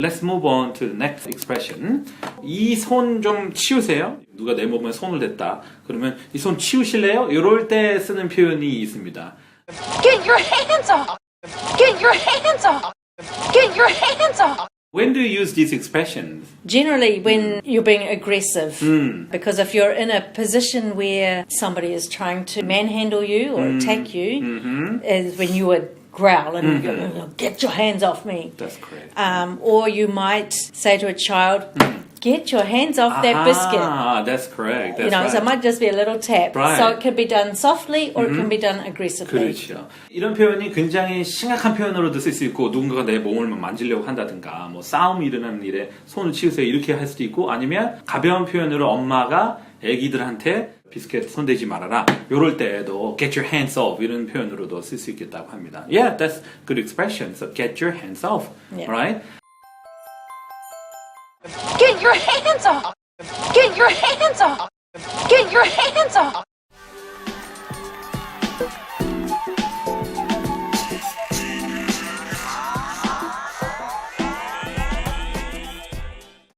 Let's move on to the next expression. 이 손 좀 치우세요. 누가 내 몸에 손을 댔다. 그러면 이 손 치우실래요? 이럴 때 쓰는 표현이 있습니다. Get your hands off! Get your hands off! Get your hands off! When do you use these expressions? Generally, when you're being aggressive, Hmm. because if you're in a position where somebody is trying to manhandle you or Hmm. attack you, Mm-hmm. is when you would growl and go, get your hands off me. That's correct. Um, or you might say to a child, get your hands off that biscuit. Ah, that's correct. You That's know, right. so it might just be a little tap. Right. So it can be done softly or it can be done aggressively. 그렇죠. 이런 표현이 굉장히 심각한 표현으로도 쓸 수 있고 누군가가 내 몸을 뭐 만지려고 한다든가 뭐 싸움이 일어나는 일에 손을 치우세요 이렇게 할 수도 있고 아니면 가벼운 표현으로 엄마가 애기들한테 비스켓 손대지 말아라 요럴 때에도 get your hands off 이런 표현으로도 쓸 수 있겠다고 합니다. Yeah, that's good expression. So get your hands off, Yeah. right? Get your hands off! Get your hands off! Get your hands off!